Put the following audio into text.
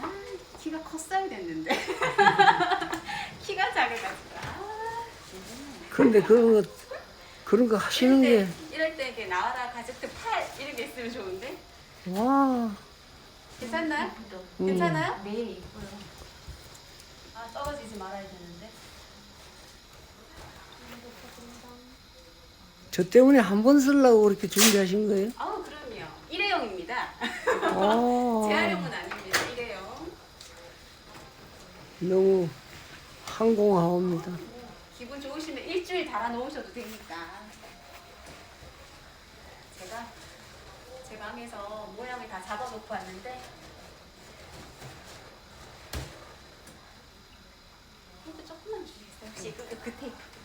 아, 키가 컸어야 됐는데. 키가 작아가지고. 아, 근데 그런 거 그런 거 하시는 이럴 게 때, 이럴 때 이렇게 나와라 가족들 팔 이런 게 있으면 좋은데. 와. 괜찮나요? 음. 괜찮아요? 네, 이뻐요. 아 떨어지지 말아야 되는데. 저 때문에 한 번 쓰려고 그렇게 준비하신 거예요? 아우 그럼요. 일회용입니다. 아, 재활용은 아닙니다. 일회용. 너무 항공하옵니다. 기분 좋으시면 일주일 달아 놓으셔도 되니까. 제가 제 방에서 모양을 다 잡아놓고 왔는데 조금만 주시겠어요? 혹시 그, 그 테이프.